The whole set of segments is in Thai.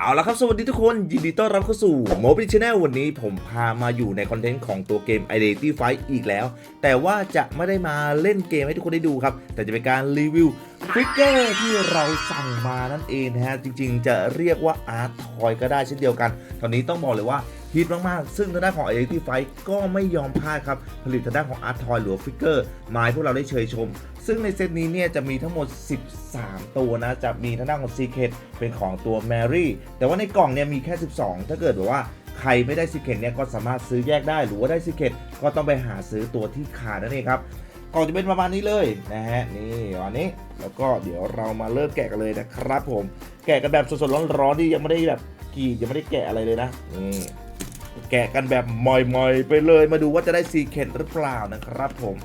เอาละครับสวัสดีทุกคน ยินดีต้อนรับเข้าสู่โมบิชแนลวันนี้ผมพามาอยู่ในคอนเทนต์ของตัวเกม Identity Fight อีกแล้ว แต่ว่าจะไม่ได้มาเล่นเกมให้ทุกคนได้ดูครับ แต่จะเป็นการรีวิวฟิกเกอร์ที่เราสั่งมานั่นเองนะฮะ จริงๆ จะเรียกว่าอาร์ตทอยก็ได้เช่นเดียวกัน ตอนนี้ต้องบอกเลยว่า ฮิตมากๆ ซึ่งทางด้านของ Identity Fight ก็ไม่ยอมพลาดครับ ผลิตทางด้านของอาร์ทอยหรือฟิกเกอร์มาให้พวกเราได้เชยชม ซึ่งในเซตนี้เนี่ยจะมีทั้งหมด 13 ตัวนะ จะมีทางด้านของ Secret เป็นของตัวแมรี่ แต่ว่าในกล่องเนี่ยมีแค่ 12 ถ้าเกิดแบบว่าใครไม่ได้ Secret เนี่ยก็สามารถซื้อแยกได้ หรือว่าได้ Secret ก็ต้องไปหาซื้อตัวที่ขาดนั่นเองครับกล่องจะเป็นประมาณนี้เลยนะฮะนี่วันนี้แล้วก็เดี๋ยวเรามาเริ่มแกะกันเลยนะครับผมแกะกันแบบสดๆร้อนๆที่ยังไม่ได้แบบกรีดยังไม่ได้แกะอะไรเลยนะนี่ แกะกันแบบมอยๆ ไปเลยมาดูว่าจะได้ซีเคทหรือเปล่านะครับผม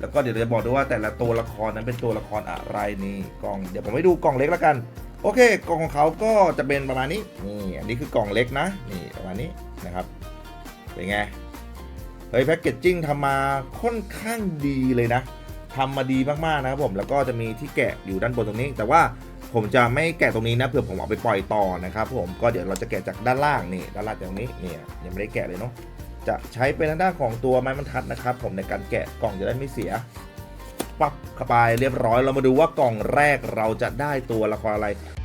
แล้วก็เดี๋ยวจะบอกด้วยว่าแต่ละตัวละครนั้นเป็นตัวละครอะไรนี่กล่องเดี๋ยวผมให้ดูกล่องเล็กแล้วกัน โอเค กล่องของเขาก็จะเป็นประมาณนี้นี่อันนี้คือกล่องเล็กนะนี่ประมาณนี้นะครับเป็นไงเฮ้ยแพ็กเกจจิ้งทำมาค่อนข้างดีเลยนะทำมาดีมากๆนะครับผมแล้วก็จะมีที่แกะอยู่ด้านบนตรงนี้ แต่ว่า ผมจะไม่แกะตรงนี้นะเผื่อผมเอาไปปล่อยต่อนะครับผมก็เดี๋ยวเราจะแกะจากด้านล่างนี่ด้านล่างตรงนี้เนี่ยยังไม่ได้แกะเลยเนาะจะใช้เป็นทางด้านของตัวไม้บรรทัดนะครับ ผมในการแกะกล่องจะได้ไม่เสียปั๊บเข้าไปเรียบร้อยเรามาดูว่ากล่องแรกเราจะได้ตัวละครอะไร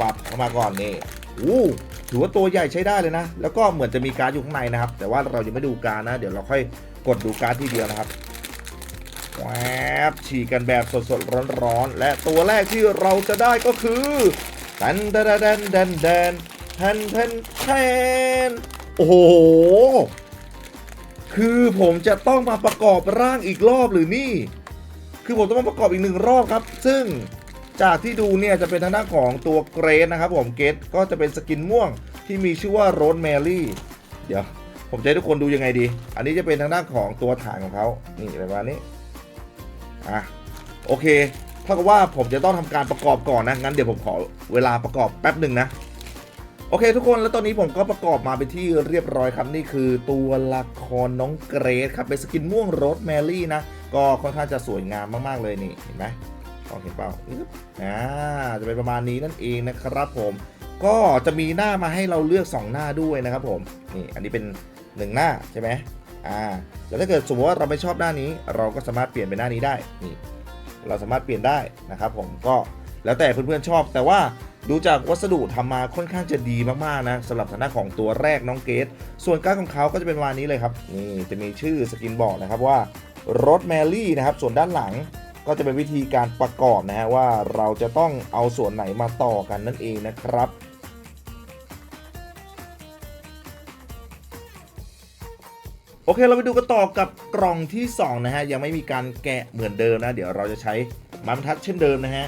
ปับเข้ามาก่อนนี่อู้ถือว่าตัวใหญ่ใช้ได้เลยนะ แล้วก็เหมือนจะมีการดอยู่ข้างในนะครับ แต่ว่าเรายังไม่ดูการดนะ เดี๋ยวเราค่อยกดดูการดทีเดียวนะครับแวบฉีกกันแบบสดๆร้อนๆ และตัวแรกที่เราจะได้ก็คือแดนแดนแดนแดนแดนแทนแทนแทนโอ้โห คือผมจะต้องมาประกอบร่างอีกรอบหรือนี่ คือผมต้องมาประกอบอีกหนึ่งรอบครับ ซึ่ง จากที่ดูเนี่ยจะเป็นทางด้านของตัวเกรดนะครับผมเกรดก็จะเป็นสกินม่วงที่มีชื่อว่าโรสแมรี่เดี๋ยวผมจะให้ทุกคนดูยังไงดี อันนี้จะเป็นทางด้านของตัวฐานของเขานี่ประมาณนี้อะโอเคเท่ากับว่าผมจะต้องทำการประกอบก่อนนะงั้นเดี๋ยวผมขอเวลาประกอบแป๊บหนึ่งนะโอเคทุกคนแล้วตอนนี้ผมก็ประกอบมาเป็นที่เรียบร้อยครับนี่คือตัวละครน้องเกรดครับเป็นสกินม่วงโรสแมรี่นะก็ค่อนข้างจะสวยงามมากๆเลยนี่เห็นไหม มองเห็นเปล่าอ่าจะเป็นประมาณนี้นั่นเองนะครับผมก็จะมีหน้ามาให้เราเลือก 2 หน้าด้วยนะครับผมนี่อันนี้เป็น 1 หน้าใช่ไหมอ่าแล้วถ้าเกิดสมมติว่าเราไม่ชอบหน้านี้ เราก็สามารถเปลี่ยนเป็นหน้านี้ได้นี่เราสามารถเปลี่ยนได้นะครับผมก็แล้วแต่เพื่อนๆชอบ แต่ว่าดูจากวัสดุทำมาค่อนข้างจะดีมากๆนะสำหรับฐานะของตัวแรกน้องเกตส่วนการของเขาก็จะเป็นวานนี้เลยครับนี่จะมีชื่อสกินบอกนะครับว่ารถแมรี่นะครับส่วนด้านหลัง ก็จะเป็นวิธีการประกอบนะฮะว่าเราจะต้องเอาส่วนไหนมาต่อกันนั่นเองนะครับโอเคเราไปดูกันต่อกับกล่องที่ 2 นะฮะ ยังไม่มีการแกะเหมือนเดิมนะ เดี๋ยวเราจะใช้ไม้บรรทัดเช่นเดิมนะฮะ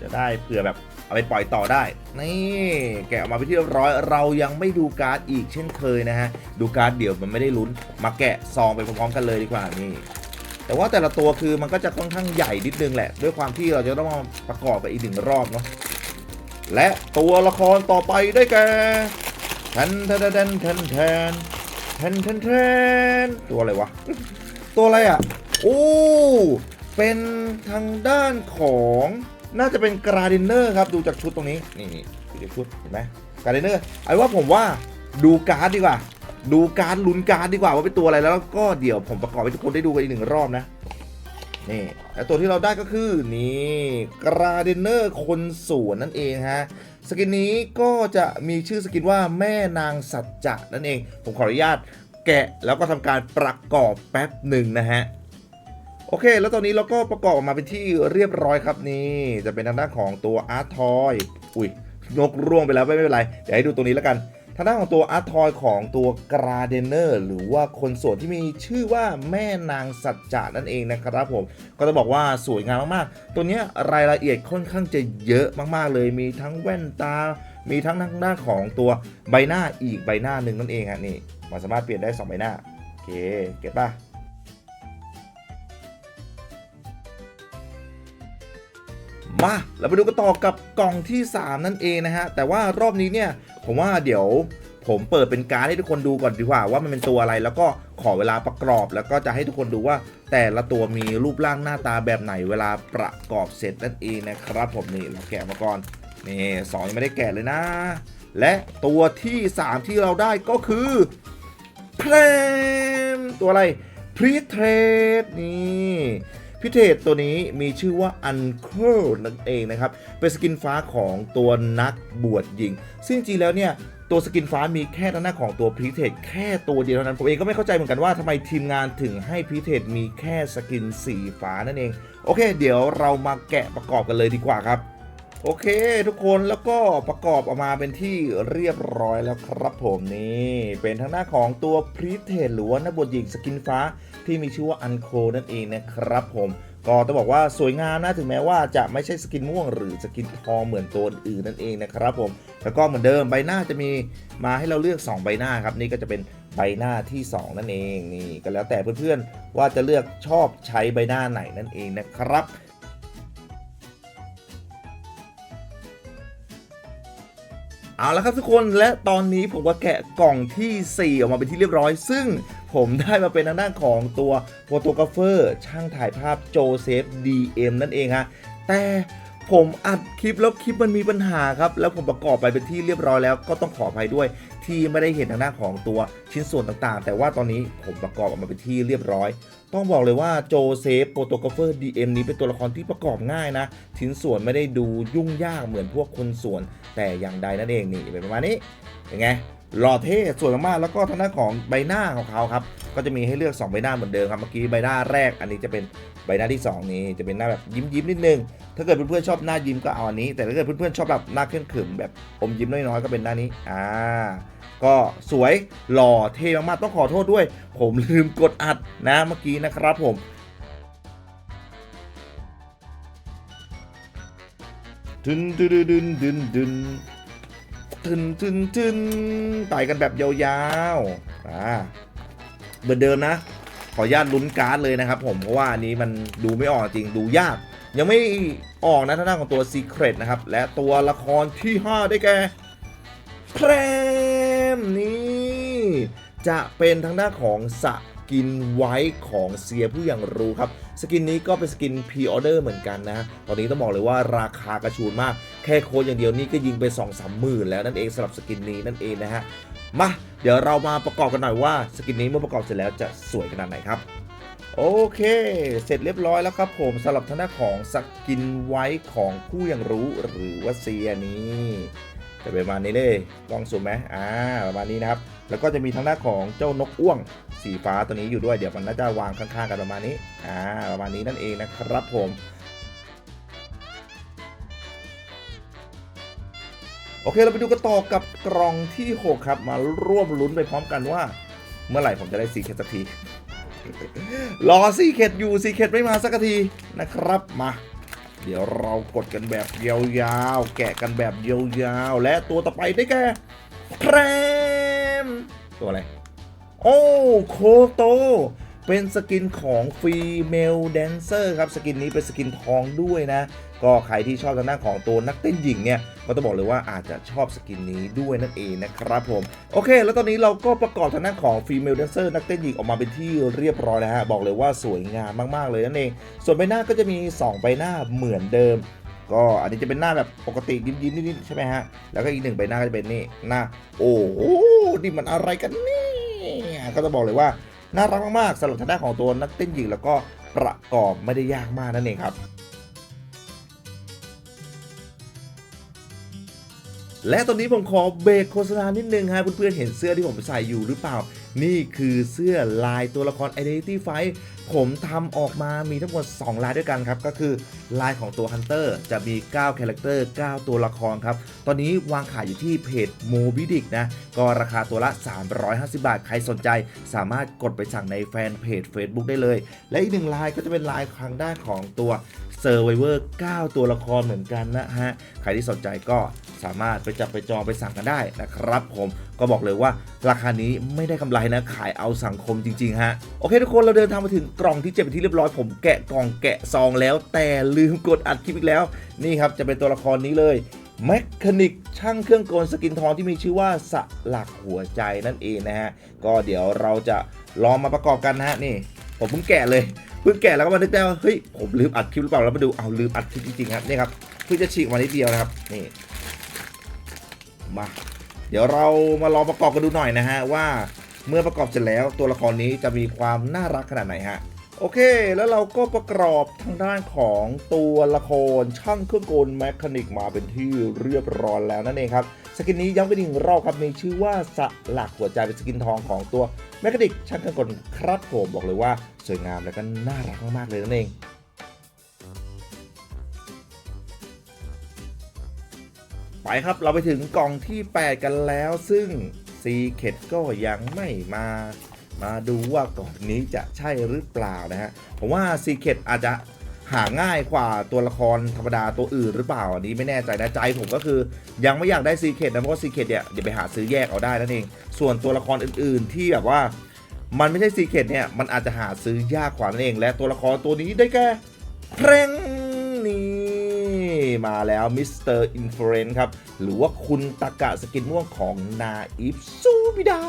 จะได้เผื่อแบบเอาไปปล่อยต่อได้ นี่แกะออกมาไปที่เรียบร้อย เรายังไม่ดูการ์ดอีกเช่นเคยนะฮะ ดูการ์ดเดี๋ยวมันไม่ได้ลุ้น มาแกะซองไปพร้อมๆกันเลยดีกว่านี่ แต่ว่าแต่ละตัวคือมันก็จะค่อนข้างใหญ่นิดนึงแหละ ด้วยความที่เราจะต้องมาประกอบไปอีกหนึ่งรอบเนาะและตัวละครต่อไปได้แก่แทนแทนแทนแทนแทนแทนแทนแทนตัวอะไรวะ ตัวอะไรอะโอ้เป็นทางด้านของน่าจะเป็นกราดินเนอร์ครับดูจากชุดตรงนี้ นี่นี่ดูจากชุดเห็นไหมกราดินเนอร์ไอ้ว่าผมว่าดูการ์ดดีกว่า ดูการลุ้นการดีกว่าว่าเป็นตัวอะไรแล้วก็เดี๋ยวผมประกอบให้ทุกคนได้ดูกันอีกหนึ่งรอบนะนี่และตัวที่เราได้ก็คือนี่กราเดนเนอร์คนสวนนั่นเองฮะสกินนี้ก็จะมีชื่อสกินว่าแม่นางสัจจะนั่นเอง ผมขออนุญาตแกะแล้วก็ทำการประกอบแป๊บหนึ่งนะฮะโอเค แล้วตอนนี้เราก็ประกอบออกมาเป็นที่เรียบร้อยครับนี่จะเป็นทางด้านของตัวอาร์ทอย อุ้ยนกร่วงไปแล้วไม่เป็นไร เดี๋ยวให้ดูตรงนี้แล้วกันางด้านของตัวอาร์ทอยของตัวกราเดเนอร์หรือว่าคนสวนที่มีชื่อว่าแม่นางสัจจะนั่นเองนะครับผม ก็จะบอกว่าสวยงามมากๆ ตัวนี้รายละเอียดค่อนข้างจะเยอะมากๆเลย มีทั้งแว่นตา มีทั้งทางด้านของตัวใบหน้าอีกใบหน้าหนึ่งนั่นเองฮะนี่มันสามารถเปลี่ยนได้ 2 ใบหน้า โอเค เก็ตป่ะมา เราไปดูกันต่อกับกล่องที่ 3 นั่นเองนะฮะ แต่ว่ารอบนี้เนี่ย ผมว่าเดี๋ยวผมเปิดเป็นการดให้ทุกคนดูก่อนดีกว่าว่ามันเป็นตัวอะไร แล้วก็ขอเวลาประกอบ แล้วก็จะให้ทุกคนดูว่า แต่ละตัวมีรูปร่างหน้าตาแบบไหนเวลาประกอบเสร็จนั่นเองนะครับ ผมนี่เราแกะมาก่อนนี่สองยังไม่ได้แกะเลยนะ และตัวที่ 3 ที่เราได้ก็คือเพลมตัวอะไรพรีเทรดนี่ พิเทศตัวนี้มีชื่อว่าอันเคิลนั่นเองนะครับ เป็นสกินฟ้าของตัวนักบวชยิง ซึ่งจริงแล้วเนี่ยตัวสกินฟ้ามีแค่หน้าของตัวพีเทคแค่ตัวเดียวเท่านั้น ผมเองก็ไม่เข้าใจเหมือนกันว่าทำไมทีมงานถึงให้พีเทคมีแค่สกินสีฟ้านั่นเอง โอเค เดี๋ยวเรามาแกะประกอบกันเลยดีกว่าครับ โอเค ทุกคนแล้วก็ประกอบออกมาเป็นที่เรียบร้อยแล้วครับผมนี่ เป็นทางหน้าของตัวพรีเทคหรือว่านักบวชหญิงสกินฟ้า ที่มีชื่อว่าอันโคนั่นเองนะครับผมก็ต้องบอกว่าสวยงามนะถึงแม้ว่าจะไม่ใช่สกินม่วง หรือสกินทองเหมือนตัวอื่นนั่นเองนะครับผมแล้วก็เหมือนเดิมใบหน้าจะมีมาให้เราเลือก 2 ใบหน้าครับนี่ก็จะเป็นใบหน้าที่ 2 นั่นเองนี่ก็แล้วแต่เพื่อนๆว่าจะเลือกชอบใช้ใบหน้าไหนนั่นเองนะครับเอาละครับทุกคนและตอนนี้ผมก็แกะกล่องทีสี่4 ออกมาเป็นที่เรียบร้อย ซึ่ง ผมได้มาเป็นทางด้านของตัวโฟโตกราฟเฟอร์ช่างถ่ายภาพโจเซฟ DM นั่นเองฮะแต่ผมอัดคลิปแล้วคลิปมันมีปัญหาครับ แล้วผมประกอบไปเป็นที่เรียบร้อยแล้วก็ต้องขออภัยด้วย ที่ไม่ได้เห็นทางด้านของตัวชิ้นส่วนต่างๆ แต่ว่าตอนนี้ผมประกอบออกมาเป็นที่เรียบร้อย ต้องบอกเลยว่าโจเซฟโปรโตกราฟเฟอร์ DM นี้เป็นตัวละครที่ประกอบง่ายนะ ชิ้นส่วนไม่ได้ดูยุ่งยากเหมือนพวกคนส่วน แต่อย่างใดนั่นเองนี่เป็นประมาณนี้เป็นไง หล่อเท่สวยมากๆแล้วก็ทางด้านของใบหน้าของเขาครับ ก็จะมีให้เลือก 2 ใบหน้าเหมือนเดิมครับ เมื่อกี้ใบหน้าแรก อันนี้จะเป็นใบหน้าที่ 2 นี้จะเป็นหน้าแบบยิ้มยิ้มๆนิดนึง ถ้าเกิดเพื่อนๆชอบหน้ายิ้มก็เอาอันนี้ แต่ถ้าเกิดเพื่อนๆชอบแบบหน้าเคร่งขรึมแบบอมยิ้มน้อยๆก็เป็นหน้านี้ อ่า ก็สวยหล่อเท่มากๆต้องขอโทษด้วย ผมลืมกดอัดนะเมื่อกี้นะครับผมดึนดึนดึนดึนดึน ดึนดึนดึนต่อยกันแบบยาวๆอ่าเหมือนเดิมนะ ขออนุญาตลุ้นการ์ดเลยนะครับ ผมเพราะว่าอันนี้มันดูไม่ออกจริงดูยาก ยังไม่ออกนะทางด้านของตัว Secret นะครับ และตัวละครที่ 5 ได้แก่แครมนี่จะเป็นทางด้านของสกินไว้ของเสียผู้อย่างรู้ครับ สกินนี้ก็เป็นสกินพรีออเดอร์เหมือนกันนะ ตอนนี้ต้องบอกเลยว่าราคากระชูนมาก แค่โค้ดอย่างเดียวนี่ก็ยิงไป2 3 0 0 0 0แล้วนั่นเองสำหรับสกินนี้นั่นเองนะฮะ มา เดี๋ยวเรามาประกอบกันหน่อยว่าสกินนี้เมื่อประกอบเสร็จแล้วจะสวยขนาดไหนครับโอเค เสร็จเรียบร้อยแล้วครับผมสำหรับทางด้าของสกินไว้ของผู้ยังรู้หรือว่าเซียนี้ จะเป็นประมาณนี้เลยกลองสูมไหมอ่าประมาณนี้นะครับ แล้วก็จะมีทางด้านของเจ้านกอ้วงสีฟ้าตัวนี้อยู่ด้วย เดี๋ยวมันน่าจะวางข้างๆกันประมาณนี้ อ่า ประมาณนี้นั่นเองนะครับผม โอเค เราไปดูกันต่อกับกล่องที่ 6 ครับ มาร่วมลุ้นไปพร้อมกันว่า เมื่อไหร่ผมจะได้ซีเคทสักที รอซีเคทอยู่ซีเคทไม่มาสักทีนะครับ มา เดี๋ยวเรากดกันแบบยาวๆ แกะกันแบบยาวๆ และตัวต่อไปได้แก่แพรมตัวอะไร โอ้โคโต เป็นสกินของฟีเมลแดนเซอร์ครับ สกินนี้เป็นสกินทองด้วยนะ ก็ใครที่ชอบทางด้านของตัวนักเต้นหญิงเนี่ย ก็ต้องบอกเลยว่าอาจจะชอบสกินนี้ด้วยนั่นเองนะครับผม โอเค แล้วตอนนี้เราก็ประกอบทางด้านของฟีเมลแดนเซอร์นักเต้นหญิงออกมาเป็นที่เรียบร้อยแล้วฮะ บอกเลยว่าสวยงามมากๆเลยนั่นเอง ส่วนใบหน้าก็จะมี 2 ใบหน้าเหมือนเดิมก็อันนี้จะเป็นหน้าแบบปกติยิ้มๆนิดๆใช่ไหมฮะ แล้วก็อีกหนึ่งใบหน้าก็จะเป็นนี่หน้า โอ้โหนี่มันอะไรกันเนี่ยก็จะบอกเลยว่า น่ารักมากๆสำหรับทางด้านของตัวนักเต้นหญิงแล้วก็ประกอบไม่ได้ยากมากนั่นเองครับ และตอนนี้ผมขอเบรกโฆษณานิดนึงฮะเพื่อนๆเห็นเสื้อที่ผมใส่อยู่หรือเปล่า นี่คือเสื้อลายตัวละคร Identity Fight ผมทำออกมามีทั้งหมด 2 ลายด้วยกันครับ ก็คือลายของตัว Hunter จะมี 9 คาแรคเตอร์ 9 ตัวละครครับ ตอนนี้วางขายอยู่ที่เพจ m o b i d i c นะ ก็ราคาตัวละ 350 บาท ใครสนใจ สามารถกดไปสั่งในแฟนเพจ Facebook ได้เลย และอีกหนึ่งลายก็จะเป็นลายทางด้านของตัว Survivor 9ตัวละครเหมือนกันนะฮะ ใครที่สนใจก็ สามารถไปจับไปจองไปสั่งกันได้นะครับผมก็บอกเลยว่าราคานี้ไม่ได้กำไรนะขายเอาสังคมจริงๆฮะโอเคทุกคนเราเดินทางมาถึงกล่องที่เจ็ดเป็นที่เรียบร้อยผมแกะกล่องแกะซองแล้ว แต่ลืมกดอัดคลิปอีกแล้ว นี่ครับจะเป็นตัวละครนี้เลยแมคคานิกช่างเครื่องกลสกินทองที่มีชื่อว่าสลักหัวใจนั่นเองนะฮะ ก็เดี๋ยวเราจะลองมาประกอบกันนะฮะนี่ ผมเพิ่งแกะเลยเพิ่งแกะแล้วก็มานึกได้ว่าเฮ้ยผมลืมอัดคลิปหรือเปล่าแล้วมาดูเอาลืมอัดคลิปจริงๆครับนี่ครับเพิ่งจะฉีกมานิดเดียวนะครับนี่ มา เดี๋ยวเรามาลองประกอบกันดูหน่อยนะฮะว่าเมื่อประกอบเสร็จแล้วตัวละครนี้จะมีความน่ารักขนาดไหนฮะโอเค แล้วเราก็ประกอบทางด้านของตัวละครช่างเครื่องกลแมคคานิกมาเป็นที่เรียบร้อยแล้วนั่นเองครับ สกินนี้ย้ำไปอีกหนึ่งรอบครับมีชื่อว่าสลักหัวใจเป็นสกินทองของตัวแมคคานิกช่างเครื่องกลครับผมบอกเลยว่าสวยงามและก็น่ารักมากๆเลยนั่นเอง ไปครับเราไปถึงกล่องที่ 8 กันแล้ว ซึ่งซีเคดก็ยังไม่มา มาดูว่ากล่องนี้จะใช่หรือเปล่านะฮะผมว่าซีเคดอาจจะหาง่ายกว่าตัวละครธรรมดาตัวอื่นหรือเปล่าอันนี้ไม่แน่ใจนะใจผมก็คือยังไม่อยากได้ซีเคดนะเพราะว่าซีเคดเนี่ยเดี๋ยวไปหาซื้อแยกเอาได้นั่นเอง ส่วนตัวละครอื่น ๆ ที่แบบว่ามันไม่ใช่ซีเคดเนี่ยมันอาจจะหาซื้อยากกว่านั่นเอง และตัวละครตัวนี้ได้แก่เพลง มาแล้วมิสเตอร์อินฟลูเอนครับ หรือว่าคุณตากะสกินม่วงของนาอิฟซูบิดา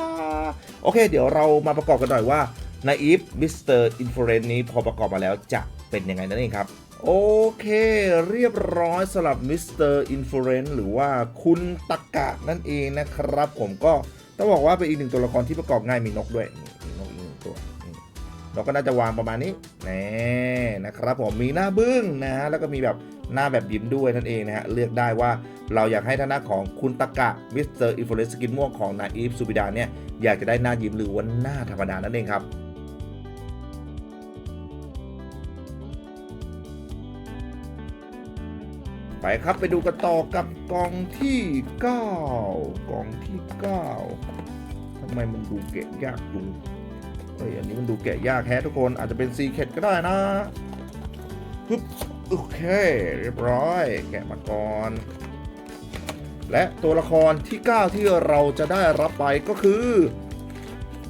โอเค เดี๋ยวเรามาประกอบกันหน่อยว่านาอิฟมิสเตอร์อินฟลูเอนนี้พอประกอบมาแล้วจะเป็นยังไงนั่นเองครับ โอเค เรียบร้อยสำหรับมิสเตอร์อินฟลูเอนหรือว่าคุณตากะนั่นเองนะครับ ผมก็ต้องบอกว่าเป็นอีกหนึ่งตัวละครที่ประกอบง่ายมีนกด้วย นกก็น่าจะวางประมาณนี้แน่นะครับผมมีหน้าบึ้งนะฮะแล้วก็มีแบบหน้าแบบยิ้มด้วยนั่นเองนะฮะเลือกได้ว่าเราอยากให้ท่านหน้าของคุณตากะมิสเตอร์อินฟลูเอนสกินม่วงของนายอีฟซูบิดาเนี่ยอยากจะได้หน้ายิ้มหรือว่าหน้าธรรมดานั่นเองครับไปครับไปดูกันต่อกับกองที่ 9กองที่ 9ทำไมมันดูแกะยากจุง เฮ้ยอันนี้มันดูแกะยากแฮะทุกคนอาจจะเป็นซีเคดก็ได้นะปึ๊บโอเค เรียบร้อย แกะมาก่อน และตัวละครที่ 9 ที่เราจะได้รับไปก็คือ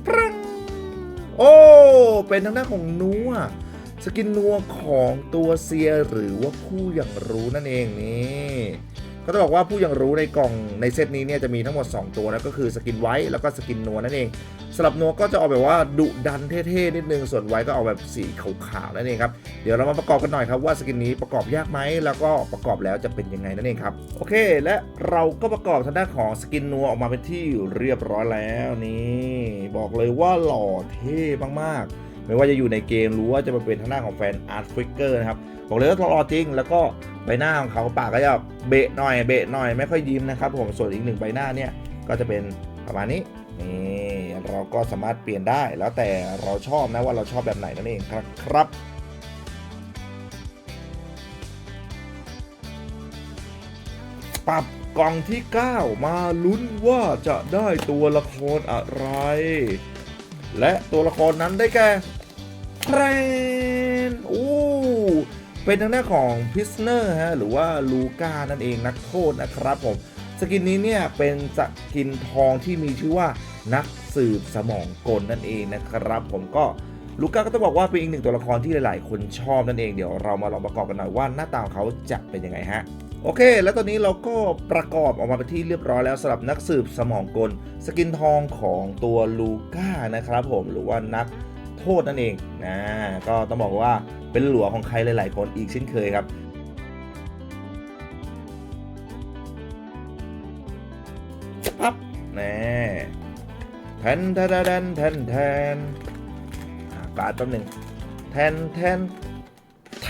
ปรังโอ้ เป็นทางด้านของนัวสกินนัวของตัวเซียหรือว่าผู้อย่างรู้นั่นเองนี่ ก็ต้องบอกว่าผู้ย่างรู้ในกล่องในเซตนี้เนี่ยจะมีทั้งหมด 2 ตัวนะก็คือสกินไว้แล้วก็สกินนัวนั่นเองสำหรับนัวก็จะออกแบบว่าดุดันเท่ๆนิดนึงส่วนไว้ก็ออกแบบสีขาวๆนั่นเองครับเดี๋ยวเรามาประกอบกันหน่อยครับว่าสกินนี้ประกอบยากไหมแล้วก็ประกอบแล้วจะเป็นยังไงนั่นเองครับโอเค และเราก็ประกอบทางด้านของสกินนัวออกมาเป็นที่เรียบร้อยแล้วนี่บอกเลยว่าหล่อเท่มากๆ ไม่ว่าจะอยู่ในเกมหรือว่าจะมาเป็นทางหน้าของแฟนอาร์ตฟิกเกอร์นะครับบอกเลยว่าหล่อจริง แล้วก็ใบหน้าของเขาปากก็จะเบะหน่อยเบะหน่อยไม่ค่อยยิ้มนะครับผมส่วนอีกหนึ่งใบหน้าเนี่ยก็จะเป็นประมาณนี้นี่เราก็สามารถเปลี่ยนได้แล้วแต่เราชอบนะว่าเราชอบแบบไหนนั่นเองครับครับปรับกล่องที่ 9 มาลุ้นว่าจะได้ตัวละครอะไร และตัวละครนั้นได้แก่แพรนโอ้เป็นทางด้านของพิสเนอร์ฮะหรือว่าลูก้านั่นเองนักโทษนะครับผมสกินนี้เนี่ยเป็นสกินทองที่มีชื่อว่านักสืบสมองกลนั่นเองนะครับ ผมก็ลูก้าก็ต้องบอกว่าเป็นอีกหนึ่งตัวละครที่หลาย ๆ คนชอบนั่นเองเดี๋ยวเรามาลองประกอบกันหน่อยว่าหน้าตาของเขาจะเป็นยังไงฮะโอเค แล้วตอนนี้เราก็ประกอบออกมาเป็นที่เรียบร้อยแล้วสำหรับนักสืบสมองกล สกินทองของตัวลูก้านะครับผมหรือว่านักโทษนั่นเองนะก็ต้องบอกว่าเป็นหลัวของใครหลาย ๆ คนอีกเช่นเคยครับปั๊บแน่แทนแทนแทนแทนแทนอ่าการ์ดแป๊บหนึ่งแทนแทนแท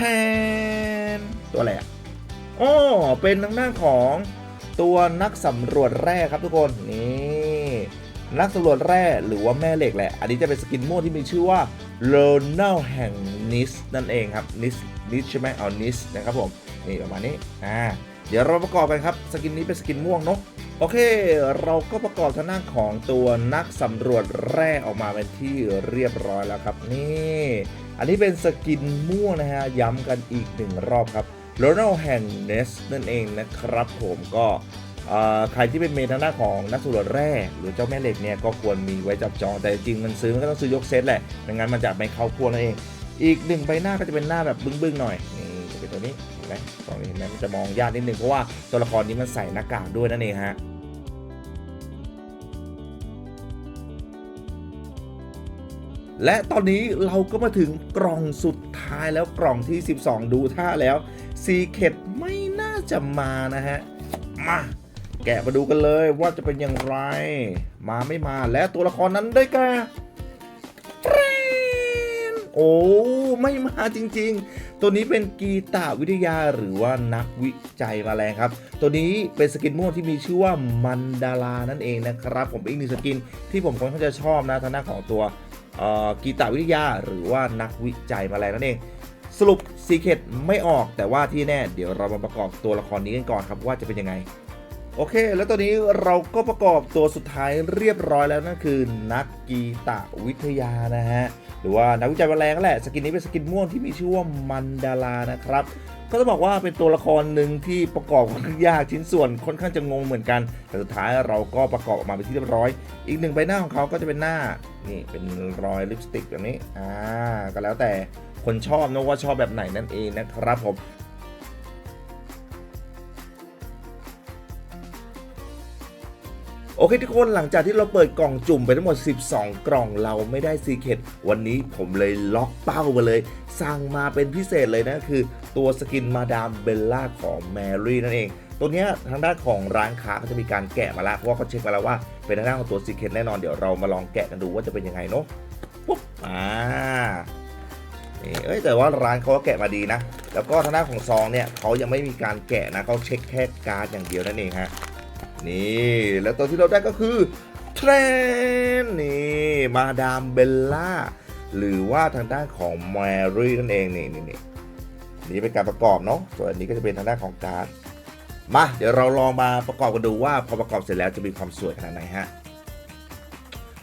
นตัวอะไรอะอ๋อเป็นทางด้านของตัวนักสำรวจแร่ครับทุกคน นี่ นักสำรวจแร่หรือว่าแม่เหล็กแหละ อันนี้จะเป็นสกินม่วงที่มีชื่อว่าโ o นัลแห่งนิสนั่นเองครับนิสนิสใช่ไหมเอานิสนะครับผมนี่ประมาณนี้อ่าเดี๋ยวเราประกอบกันครับสกินนี้เป็นสกินม่วงเนาะโอเค เราก็ประกอบทางด้าของตัวนักสำรวจแร่ออกมาเป็นที่เรียบร้อยแล้วครับนี่อันนี้เป็นสกินม่วงนะฮะย้ำกันอีกหนึ่งรอบครับโรนัลแห่งเนสนั่นเองนะครับผมก็ ใครที่เป็นเมทางด้านของนักสำรวจแร่หรือเจ้าแม่เหล็กเนี่ยก็ควรมีไว้จับจอง แต่จริงมันซื้อมันก็ต้องซื้อยกเซตแหละไม่งั้นมันจะไม่เข้าพวกนั่นเอง อีกหนึ่งใบหน้าก็จะเป็นหน้าแบบบึ้งๆหน่อยนี่จะเป็นตัวนี้เห็นไหมตรงนี้เห็นไหมมันจะมองยากนิดนึงเพราะว่าตัวละครนี้มันใส่หน้ากากด้วยนั่นเองฮะและตอนนี้เราก็มาถึงกล่องสุดท้ายแล้วกล่องที่ 12 ดูท่าแล้วซีเคดไม่น่าจะมานะฮะ มา แกะมาดูกันเลยว่าจะเป็นอย่างไร มาไม่มาและตัวละครนั้นได้แก่เทรนโอ้ไม่มาจริงๆ ตัวนี้เป็นกีตาวิทยาหรือว่านักวิจัยมาแรงครับ ตัวนี้เป็นสกินม่วงที่มีชื่อว่ามันดารานั่นเองนะครับ ผมอีกหนึ่งสกินที่ผมค่อนข้างจะชอบนะทางด้านของตัวกีตาวิทยาหรือว่านักวิจัยมาแล้วนั่นเอง สรุปซีเค t ไม่ออกแต่ว่าที่แน่ เดี๋ยวเรามาประกอบตัวละครนี้กันก่อนครับว่าจะเป็นยังไง โอเค แล้วตอนนี้เราก็ประกอบตัวสุดท้ายเรียบร้อยแล้วนั่นคือนักกีตาวิทยานะฮะ หรือว่านักวิจัยมาแรงแหละ สกินนี้เป็นสกินม่วงที่มีชื่อว่ามันดารานะครับก็ต้องบอกว่าเป็นตัวละครหนึ่งที่ประกอบค่อนข้างยากชิ้นส่วนค่อนข้างจะงงเหมือนกัน แต่สุดท้ายเราก็ประกอบออกมาเป็นที่เรียบร้อย อีกหนึ่งใบหน้าของเขาก็จะเป็นหน้านี่เป็นรอยลิปสติกแบบนี้อ่าก็แล้วแต่คนชอบนะว่าชอบแบบไหนนั่นเองนะครับผม โอเคทุกคนหลังจากที่เราเปิดกล่องจุ่มไปทั้งหมด 12 กล่องเราไม่ได้ซีเค t วันนี้ผมเลยล็อกเป้ามาเลย สั่งมาเป็นพิเศษเลยนะ คือตัวสกินมาดามเบลล่าของแมรี่นั่นเอง ตัวนี้ทางด้านของร้านค้าเขาจะมีการแกะมาแล้วเพราะว่าเขาเช็คมาแล้วว่าเป็นทางด้านของตัวซีเค t แน่นอนเดี๋ยวเรามาลองแกะกันดูว่าจะเป็นยังไงเนาะปุ๊บอ่าเอ้ยแต่ว่าร้านเขาก็แกะมาดีนะ แล้วก็ทางด้านของซองเนี่ยเขายังไม่มีการแกะนะเขาเช็คแค่การ์ดอย่างเดียวนั่นเองฮะ นี่แล้วตัวที่เราได้ก็คือเทรนนี่มาดามเบลล่าหรือว่าทางด้านของแมรี่นั่นเองนี่นี่นี่นี่เป็นการประกอบเนาะส่วนอันนี้ก็จะเป็นทางด้านของการมาเดี๋ยวเราลองมาประกอบกันดูว่าพอประกอบเสร็จแล้วจะมีความสวยขนาดไหนฮะ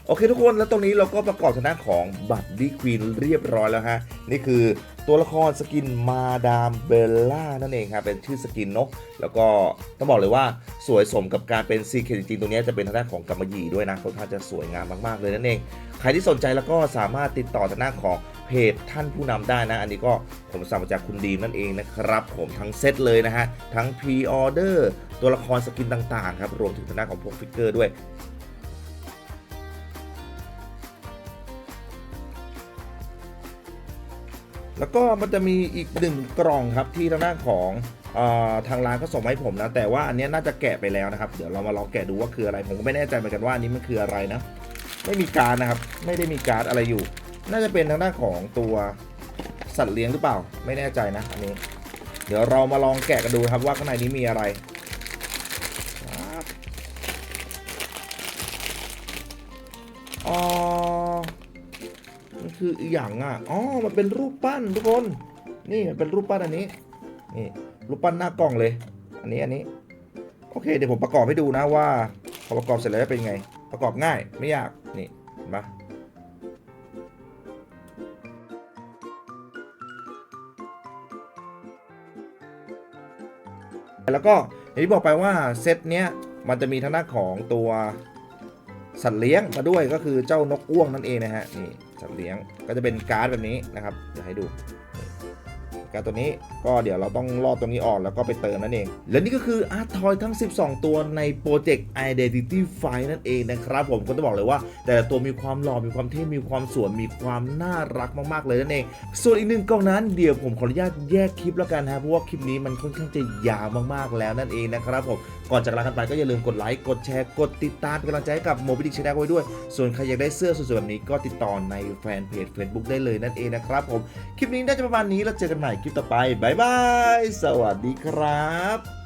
โอเคทุกคนแล้วตรงนี้เราก็ประกอบทางด้านของบัตรดีควีนเรียบร้อยแล้วฮะนี่คือ ตัวละครสกินมาดามเบลล่านั่นเองครับเป็นชื่อสกินเนาะแล้วก็ต้องบอกเลยว่าสวยสมกับการเป็นซีเคจริงๆตรงนี้จะเป็นทางด้านของกำมะหยี่ด้วยนะค่อนข้างจะสวยงามมากๆเลยนั่นเอง ใครที่สนใจแล้วก็สามารถติดต่อทางด้านของเพจท่านผู้นำได้นะ อันนี้ก็ผมสั่งมาจากคุณดีมนั่นเองนะครับ ผมทั้งเซตเลยนะฮะ ทั้งพรีออเดอร์ตัวละครสกินต่างๆครับ รวมถึงทางด้านของพวกฟิกเกอร์ด้วย แล้วก็มันจะมีอีกหนึ่งกล่องครับที่ทางด้านของออทางร้านก็ส่งมาให้ผมนะ แต่ว่าอันนี้น่าจะแกะไปแล้วนะครับ เดี๋ยวเรามาลองแกะดูว่าคืออะไร ผมก็ไม่แน่ใจเหมือนกันว่าอันนี้มันคืออะไรนะ ไม่มีการนะครับ ไม่ได้มีการอะไรอยู่ น่าจะเป็นทางด้านของตัวสัตว์เลี้ยงหรือเปล่า ไม่แน่ใจนะอันนี้ เดี๋ยวเรามาลองแกะกันดูครับว่าข้างในนี้มีอะไร คืออีกอย่างอะอ๋อมันเป็นรูปปั้นทุกคน นี่มันเป็นรูปปั้นอันนี้นี่รูปปั้นหน้ากล่องเลย อันนี้อันนี้โอเคเดี๋ยวผมประกอบให้ดูนะว่าพอประกอบเสร็จแล้วจะเป็นไง ประกอบง่ายไม่ยากนี่เห็นปะแล้วก็อย่างที่บอกไปว่าเซตเนี้ยมันจะมีทางด้านของตัวสัตว์เลี้ยงมาด้วยก็คือเจ้านกอ้วงนั่นเองนะฮะนี่ สัตว์เลี้ยง ก็จะเป็นการ์ดแบบนี้นะครับเดี๋ยวให้ดู กตัวนี้ก็เดี๋ยวเราต้องลอดตัวนี้ออกแล้วก็ไปเติมนั่นเอง และนี่ก็คืออาร์ทอยทั้ง 12 ตัวในโปรเจกต์ Identity f i นั่นเองนะครับผมก็ต้องบอกเลยว่า แต่ละตัวมีความหล่อมีความเท่มีความสวยมีความน่ารักมากๆเลยนั่นเอง ส่วนอีกหนึ่งกล่องนั้นเดี๋ยวผมขออนุญาตแยกคลิปแล้วกันฮะเพราะว่าคลิปนี้มันค่อนข้างจะยาวมากๆแล้วนั่นเองนะครับผมก่อนจากลากันไปก็อย่าลืมกดไลค์กดแชร์กดติดตามเป็นกำลังใจให้กับโมบิดิชแนลไว้ด้วย ส่วนใครอยากได้เสื้อสวยๆแบบนี้ก็ติดต่อในแฟนเพจ Facebook ได้เลยนั่นเองนะครับผมคลิปนี้น่าจะประมาณนี้แล้วเจอกันใหม่คลิปต่อไป บ๊ายบาย สวัสดีครับ